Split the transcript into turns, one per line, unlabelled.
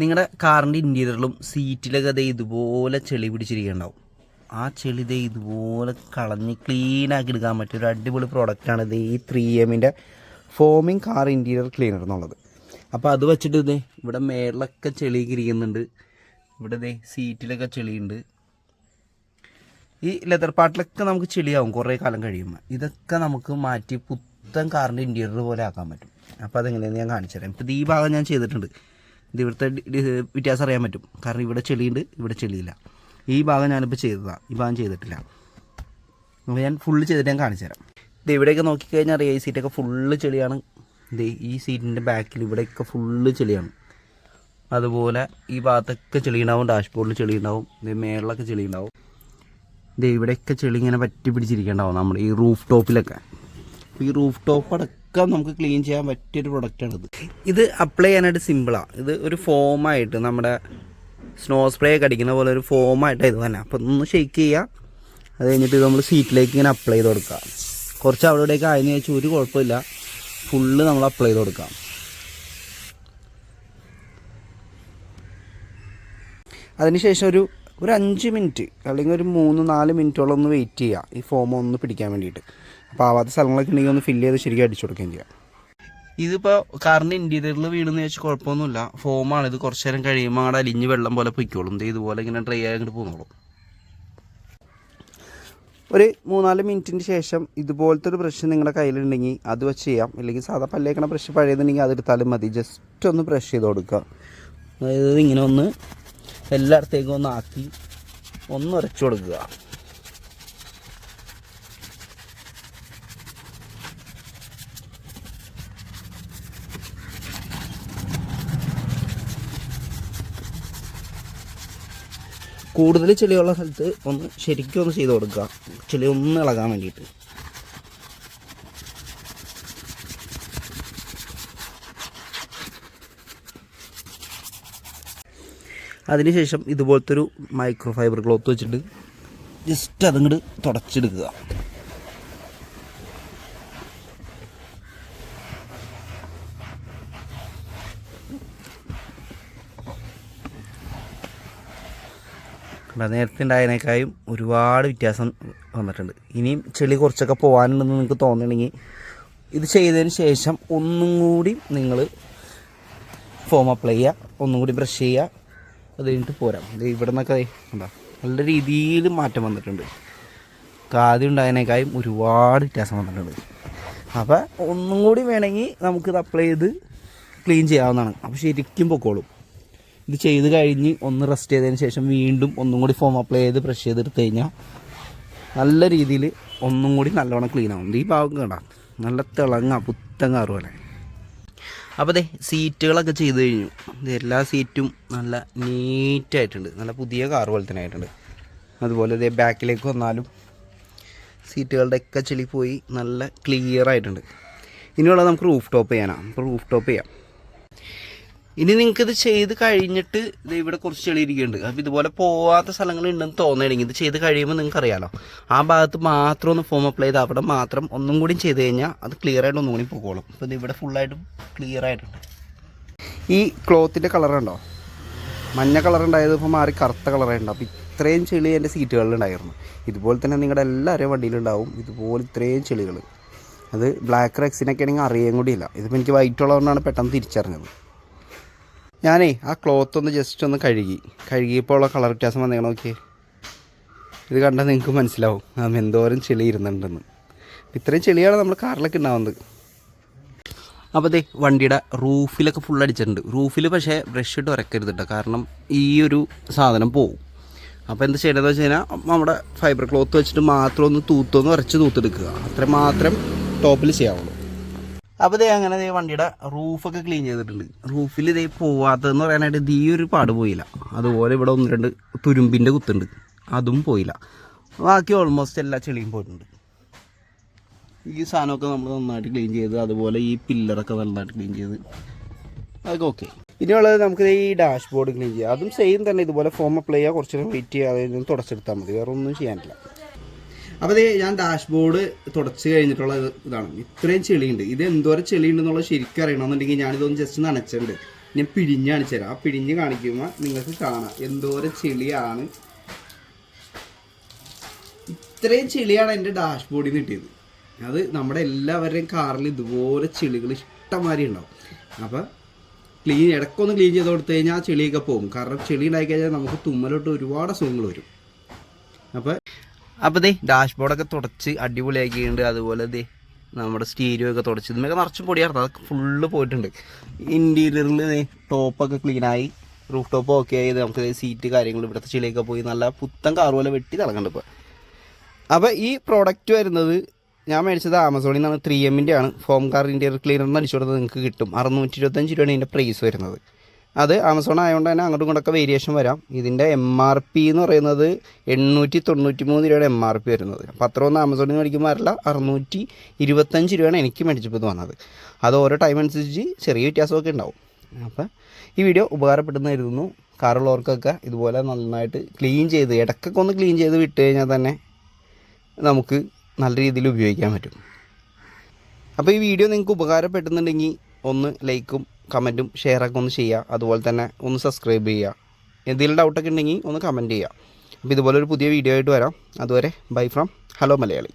നിങ്ങളുടെ കാറിന്റെ ഇന്റീരിയറിലും സീറ്റിലൊക്കെ ദേ ഇതുപോലെ ചെളി പിടിച്ചിരിക്കുന്നുണ്ടാവും ആ ചെളി ദേ ഇതുപോലെ കളഞ്ഞ് ക്ലീൻ ആക്കി എടുക്കാൻ പറ്റിയ ഒരു അടിപൊളി പ്രോഡക്റ്റാണ് ഇത് ഈ ത്രീ എമ്മിന്റെ ഫോമിങ് കാർ ഇന്റീരിയർ ക്ലീനർ എന്നുള്ളത്. അപ്പോൾ അത് വെച്ചിട്ട് ഇതേ ഇവിടെ മേളിലൊക്കെ ചെളി കിരിക്കുന്നുണ്ട് ഇവിടെ ഇതേ സീറ്റിലൊക്കെ ചെളിയുണ്ട്. ഈ ലെതർ പാട്ടിലൊക്കെ നമുക്ക് ചെളിയാവും കുറേ കാലം കഴിയുമ്പോൾ ഇതൊക്കെ നമുക്ക് മാറ്റി പുത്തൻ കാറിന്റെ ഇന്റീരിയർ പോലെ ആക്കാൻ പറ്റും. അപ്പോൾ അതെങ്ങനെയാണെന്ന് ഞാൻ കാണിച്ചു തരാം ഇപ്പോൾ ഈ ഭാഗം ഞാൻ ചെയ്തിട്ടുണ്ട്. ഇത് ഇവിടുത്തെ വ്യത്യാസം അറിയാൻ പറ്റും. കാരണം ഇവിടെ ചെളിയുണ്ട് ഇവിടെ ചെളിയില്ല. ഈ ഭാഗം ഞാനിപ്പോൾ ചെയ്തതാണ് ഈ ഭാഗം ചെയ്തിട്ടില്ല. അപ്പോൾ ഞാൻ ഫുള്ള് ചെയ്തിട്ട് ഞാൻ കാണിച്ചു തരാം. ഇത് ഇവിടെയൊക്കെ നോക്കിക്കഴിഞ്ഞാൽ അറിയാം ഈ സീറ്റൊക്കെ ഫുള്ള് ചെളിയാണ്. ഇത് ഈ സീറ്റിന്റെ ബാക്കിൽ ഇവിടെയൊക്കെ ഫുള്ള് ചെളിയാണ്. അതുപോലെ ഈ ഭാഗത്തൊക്കെ ചെളി ഉണ്ടാവും ഡാഷ്ബോർഡിൽ ചെളി ഉണ്ടാവും ഇത് മേളിലൊക്കെ ചെളി ഉണ്ടാവും ഇത് ഇവിടെയൊക്കെ ചെളി ഇങ്ങനെ പറ്റി പിടിച്ചിരിക്കണ്ടാവും നമ്മുടെ ഈ റൂഫ് ടോപ്പിലൊക്കെ ഈ റൂഫ് ടോപ്പ് അടക്കം നമുക്ക് ക്ലീൻ ചെയ്യാൻ പറ്റിയൊരു പ്രൊഡക്റ്റാണ് ഇത്. ഇത് അപ്ലൈ ചെയ്യാനായിട്ട് സിമ്പിളാണ് ഇത് ഒരു ഫോമായിട്ട് നമ്മുടെ സ്നോ സ്പ്രേ ഒക്കെ അടിക്കുന്ന പോലെ ഒരു ഫോമായിട്ട് ഇത് തന്നെ. അപ്പോൾ ഒന്ന് ഷെയ്ക്ക് ചെയ്യുക അത് കഴിഞ്ഞിട്ട് നമ്മൾ സീറ്റിലേക്ക് ഇങ്ങനെ അപ്ലൈ ചെയ്ത് കൊടുക്കുക കുറച്ച് അവിടെ ഇവിടെയൊക്കെ ആയെന്ന് വെച്ചാൽ ഒരു കുഴപ്പമില്ല. ഫുള്ള് നമ്മൾ അപ്ലൈ ചെയ്ത് കൊടുക്കാം. അതിനുശേഷം ഒരു ഒരു അഞ്ച് മിനിറ്റ് അല്ലെങ്കിൽ ഒരു മൂന്ന് നാല് മിനിറ്റോളം ഒന്ന് വെയിറ്റ് ചെയ്യുക ഈ ഫോം ഒന്ന് പിടിക്കാൻ വേണ്ടിയിട്ട്. അപ്പോൾ ആവാത്ത സ്ഥലങ്ങളൊക്കെ ഉണ്ടെങ്കിൽ ഒന്ന് ഫില്ല് ചെയ്ത് ശരിക്കും അടിച്ചു കൊടുക്കുകയും ചെയ്യാം. ഇതിപ്പോൾ കാറിന്റെ ഇന്റീരിയറിൽ വീണെന്ന് വെച്ചാൽ കുഴപ്പമൊന്നുമില്ല. ഫോമാണ് ഇത് കുറച്ച് നേരം കഴിയുമ്പോൾ അങ്ങോട്ട് അലിഞ്ഞ് വെള്ളം പോലെ പൊയ്ക്കോളും. ഇതുപോലെ ഇങ്ങനെ ഡ്രൈ ആയി അങ്ങോട്ട് പോന്നോളും. ഒരു മൂന്നാൽ മിനിറ്റിന് ശേഷം ഇതുപോലത്തെ ഒരു ബ്രഷ് നിങ്ങളുടെ കയ്യിലുണ്ടെങ്കിൽ അത് വെച്ച് ചെയ്യാം. അല്ലെങ്കിൽ സാധാ പല്ലേക്കണ ബ്രഷ് പഴയതുണ്ടെങ്കിൽ അതെടുത്താലും മതി. ജസ്റ്റ് ഒന്ന് ബ്രഷ് ചെയ്ത് കൊടുക്കുക. അതായത് ഇങ്ങനെ ഒന്ന് എല്ലായിടത്തേക്കും ഒന്ന് ആക്കി ഒന്ന് ഉരച്ചു കൊടുക്കുക. കൂടുതൽ ചെളിയുള്ള സ്ഥലത്ത് ഒന്ന് ശരിക്കും ഒന്ന് ചെയ്ത് കൊടുക്കുക. ചെളി ഒന്ന് ഇളകാൻ വേണ്ടിയിട്ട്. അതിനുശേഷം ഇതുപോലത്തെ ഒരു മൈക്രോ ഫൈബർ ക്ലോത്ത് വെച്ചിട്ട് ജസ്റ്റ് അതങ്ങോട്ട് തുടച്ചെടുക്കുക. കണ്ടോ, നേരത്തെ ഉണ്ടായതിനേക്കാളും ഒരുപാട് വ്യത്യാസം വന്നിട്ടുണ്ട്. ഇനിയും ചെളി കുറച്ചൊക്കെ പോകാനുണ്ടെന്ന് നിങ്ങൾക്ക് തോന്നുകയാണെങ്കിൽ ഇത് ചെയ്തതിന് ശേഷം ഒന്നും കൂടി നിങ്ങൾ ഫോം അപ്ലൈ ചെയ്യുക ഒന്നും കൂടി ബ്രഷ് ചെയ്യുക. അത് കഴിഞ്ഞിട്ട് പോരാം. ഇത് ഇവിടെ നിന്നൊക്കെ എന്താ നല്ല രീതിയിൽ മാറ്റം വന്നിട്ടുണ്ട്. ആദ്യം ഉണ്ടായതിനേക്കാളും ഒരുപാട് വ്യത്യാസം വന്നിട്ടുണ്ട്. അപ്പോൾ ഒന്നും കൂടി വേണമെങ്കിൽ നമുക്കിത് അപ്ലൈ ചെയ്ത് ക്ലീൻ ചെയ്യാവുന്നതാണ്. അപ്പോൾ ശരിക്കും പൊക്കോളും. ഇത് ചെയ്ത് കഴിഞ്ഞ് ഒന്ന് റെസ്റ്റ് ചെയ്തതിന് ശേഷം വീണ്ടും ഒന്നും കൂടി ഫോം അപ്ലൈ ചെയ്ത് ബ്രഷ് ചെയ്തെടുത്ത് കഴിഞ്ഞാൽ നല്ല രീതിയിൽ ഒന്നും കൂടി നല്ലോണം ക്ലീൻ ആവും. ഈ ഭാഗം കണ്ട? നല്ല തിളങ്ങ പുത്തൻ കാറ് പോലെ. അപ്പോൾ അതെ സീറ്റുകളൊക്കെ ചെയ്ത് കഴിഞ്ഞു. എല്ലാ സീറ്റും നല്ല നീറ്റായിട്ടുണ്ട്. നല്ല പുതിയ കാർ പോലെ തന്നെ ആയിട്ടുണ്ട്. അതുപോലെ ഇതേ ബാക്കിലേക്ക് വന്നാലും സീറ്റുകളുടെ ഒക്കെ ചെളി പോയി നല്ല ക്ലിയർ ആയിട്ടുണ്ട്. ഇനിയുള്ളത് നമുക്ക് റൂഫ് ടോപ്പ് ചെയ്യാനാണ് അപ്പോൾ റൂഫ് ടോപ്പ് ചെയ്യാം. ഇനി നിങ്ങൾക്ക് ഇത് ചെയ്ത് കഴിഞ്ഞിട്ട് ഇത് ഇവിടെ കുറച്ച് ചെളി ഇരിക്കുന്നുണ്ട് അപ്പോൾ ഇതുപോലെ പോവാത്ത സ്ഥലങ്ങൾ ഉണ്ടെന്ന് തോന്നുകയാണെങ്കിൽ ഇത് ചെയ്ത് കഴിയുമ്പോൾ നിങ്ങൾക്ക് അറിയാലോ ആ ഭാഗത്ത് മാത്രം ഒന്ന് ഫോം അപ്ലൈ ചെയ്ത് അവിടെ മാത്രം ഒന്നും കൂടി ചെയ്ത് കഴിഞ്ഞാൽ അത് ക്ലിയർ ആയിട്ട് ഒന്നും കൂടി പോകോളും. അപ്പോൾ ഇത് ഇവിടെ ഫുള്ളായിട്ടും ക്ലിയർ ആയിട്ടുണ്ട്. ഈ ക്ലോത്തിന്റെ ഉണ്ടോ മഞ്ഞ കളർ ഉണ്ടായത് ഇപ്പോൾ മാറി കറുത്ത കളറായിട്ടുണ്ട് അപ്പോൾ ഇത്രയും ചെളി എന്റെ സീറ്റുകളിലുണ്ടായിരുന്നു ഇതുപോലെ തന്നെ നിങ്ങളുടെ എല്ലാവരുടെയും വണ്ടിയിലുണ്ടാവും ഇതുപോലെ ഇത്രയും ചെളികൾ അത് ബ്ലാക്ക് റെക്സിനൊക്കെ ആണെങ്കിൽ അറിയാൻ കൂടിയില്ല ഇതിപ്പോൾ എനിക്ക് വൈറ്റ് ഉള്ളതുകൊണ്ടാണ് പെട്ടെന്ന് തിരിച്ചറിഞ്ഞത്. ഞാനേ ആ ക്ലോത്ത് ഒന്ന് ജസ്റ്റ് ഒന്ന് കഴുകി. കഴുകിയപ്പോൾ ഉള്ള കളർ വ്യത്യാസം വന്നേക്കണം നോക്കിയേ. ഇത് കണ്ടാൽ നിങ്ങൾക്ക് മനസ്സിലാവും. ആ എന്തോരം ചെളി ഇരുന്നുണ്ടെന്ന് ഇത്രയും ചെളിയാണ് നമ്മൾ കാറിലൊക്കെ ഉണ്ടാവുന്നത്. അപ്പോൾ അതെ വണ്ടിയുടെ റൂഫിലൊക്കെ ഫുൾ അടിച്ചിട്ടുണ്ട്. റൂഫിൽ പക്ഷേ ബ്രഷ് ഇട്ട് ഉരക്കരുത് കേട്ടോ കാരണം ഈ ഒരു സാധനം പോവും. അപ്പോൾ എന്ത് ചെയ്യണമെന്ന് വെച്ച് കഴിഞ്ഞാൽ നമ്മുടെ ഫൈബർ ക്ലോത്ത് വെച്ചിട്ട് മാത്രം ഒന്ന് തൂത്തൊന്ന് ഉരച്ച് തൂത്തെടുക്കുക. അത്ര മാത്രം ടോപ്പിൽ ചെയ്യാവുള്ളൂ. അപ്പോൾ ഇതേ അങ്ങനെ ദേ വണ്ടിയുടെ റൂഫൊക്കെ ക്ലീൻ ചെയ്തിട്ടുണ്ട്. റൂഫിൽ ഇതേ പോവാത്തതെന്ന് പറയാനായിട്ട് ദീ ഒരു പാട് പോയില്ല. അതുപോലെ ഇവിടെ ഒന്ന് രണ്ട് തുരുമ്പിന്റെ കുത്തുണ്ട്. അതും പോയില്ല. ബാക്കി ഓൾമോസ്റ്റ് എല്ലാ ചെളിയും പോയിട്ടുണ്ട്. ഈ സാധനമൊക്കെ നമ്മൾ നന്നായിട്ട് ക്ലീൻ ചെയ്ത് അതുപോലെ ഈ പില്ലറൊക്കെ നന്നായിട്ട് ക്ലീൻ ചെയ്ത് അതൊക്കെ ഓക്കെ ഇനിയുള്ളത് നമുക്ക് ഈ ഡാഷ്ബോർഡ് ക്ലീൻ ചെയ്യാം. അതും സെയിം തന്നെ. ഇതുപോലെ ഫോം അപ്ലൈ ചെയ്യുക കുറച്ച് വെയിറ്റ് ചെയ്യുക അതായത് തുടച്ചെടുത്താൽ മതി. വേറെ ഒന്നും ചെയ്യാനില്ല. അപ്പോൾ ദേ ഞാൻ ഡാഷ്ബോർഡ് തുടച്ച് കഴിഞ്ഞിട്ടുള്ള ഇതാണ്. ഇത്രയും ചെളിയുണ്ട്. ഇത് എന്തോരം ചെളിയുണ്ടെന്നുള്ളത് ശരിക്കും അറിയണമെന്നുണ്ടെങ്കിൽ ഞാനിതൊന്ന് ജസ്റ്റ് നനച്ചിട്ടുണ്ട് ഞാൻ പിഴിഞ്ഞ് കാണിച്ചു തരാം. ആ പിഴിഞ്ഞ് കാണിക്കുമ്പോൾ നിങ്ങൾക്ക് കാണാം. എന്തോരം ചെളിയാണ്. ഇത്രയും ചെളിയാണ് എന്റെ ഡാഷ്ബോർഡിൽ നിന്ന് കിട്ടിയത്. അത് നമ്മുടെ എല്ലാവരുടെയും കാറിൽ ഇതുപോലെ ചെളികൾ ഇഷ്ടംമാതിരി ഉണ്ടാവും. അപ്പം ക്ലീൻ ഇടക്കൊന്ന് ക്ലീൻ ചെയ്ത് കൊടുത്തു കഴിഞ്ഞാൽ ആ ചെളിയൊക്കെ പോകും. കാരണം ചെളി ഉണ്ടായി കഴിഞ്ഞാൽ നമുക്ക് തുമ്മലോട്ട് ഒരുപാട് അസുഖങ്ങൾ വരും. അപ്പോൾ അപ്പോൾ ദേ ഡാഷ്ബോർഡൊക്കെ തുടച്ച് അടിപൊളിയാക്കിയിട്ടുണ്ട്. അതുപോലെ ദേ നമ്മുടെ സ്റ്റീരിയോ ഒക്കെ തുടച്ച്. ഇതുമൊക്കെ നിറച്ചും പൊടിയായിരുന്നു. അതൊക്കെ ഫുള്ള് പോയിട്ടുണ്ട്. ഇന്റീരിയറിൽ ടോപ്പൊക്കെ ക്ലീനായി റൂഫ് ടോപ്പ് ഓക്കെ ആയി. നമുക്ക് സീറ്റ് കാര്യങ്ങൾ ഇവിടുത്തെ ചെളിയൊക്കെ പോയി. നല്ല പുത്തൻ കാർ പോലെ വെട്ടി തിളങ്ങുന്നുണ്ട് ഇപ്പോൾ അപ്പോൾ ഈ പ്രോഡക്റ്റ് വരുന്നത് ഞാൻ മേടിച്ചത് ആമസോണിൽ നിന്നാണ് ത്രീ എമ്മിന്റെ ആണ്. ഫോം കാർ ഇന്റീരിയർ ക്ലീനർ എന്ന് അടിച്ചു കൊടുത്തത് നിങ്ങൾക്ക് കിട്ടും. അറുന്നൂറ്റി ഇരുപത്തഞ്ച് രൂപയാണ് ഇതിന്റെ പ്രൈസ് വരുന്നത്. അത് ആമസോൺ ആയതുകൊണ്ട് തന്നെ അങ്ങോട്ടും ഇങ്ങോട്ടൊക്കെ വേരിയേഷൻ വരാം. ഇതിന്റെ എം ആർ പി എന്ന് പറയുന്നത് എണ്ണൂറ്റി തൊണ്ണൂറ്റി മൂന്ന് രൂപയുടെ എം ആർ പി വരുന്നത്. അപ്പോൾ അത്ര ഒന്നും ആമസോണിൽ നിന്ന് മേടിക്കുമ്പോൾ വരില്ല. അറുന്നൂറ്റി ഇരുപത്തഞ്ച് രൂപയാണ് എനിക്ക് മേടിച്ചപ്പോൾ ഇത് വന്നത്. അത് ഓരോ ടൈം അനുസരിച്ച് ചെറിയ വ്യത്യാസമൊക്കെ ഉണ്ടാവും. അപ്പോൾ ഈ വീഡിയോ ഉപകാരപ്പെടുന്ന കരുതുന്നു. കാറുള്ളവർക്കൊക്കെ ഇതുപോലെ നന്നായിട്ട് ക്ലീൻ ചെയ്ത് ഇടക്കൊക്കെ ഒന്ന് ക്ലീൻ ചെയ്ത് വിട്ട് കഴിഞ്ഞാൽ തന്നെ നമുക്ക് നല്ല രീതിയിൽ ഉപയോഗിക്കാൻ പറ്റും. അപ്പോൾ ഈ വീഡിയോ നിങ്ങൾക്ക് ഉപകാരപ്പെടുന്നുണ്ടെങ്കിൽ ഒന്ന് ലൈക്കും കമന്റും ഷെയറൊക്കെ ഒന്ന് ചെയ്യുക. അതുപോലെ തന്നെ ഒന്ന് സബ്സ്ക്രൈബ് ചെയ്യുക. എന്തെങ്കിലും ഡൗട്ടൊക്കെ ഉണ്ടെങ്കിൽ ഒന്ന് കമന്റ് ചെയ്യുക. അപ്പോൾ ഇതുപോലെ ഒരു പുതിയ വീഡിയോ ആയിട്ട് വരാം. അതുവരെ ബൈ ഫ്രം ഹലോ മലയാളി.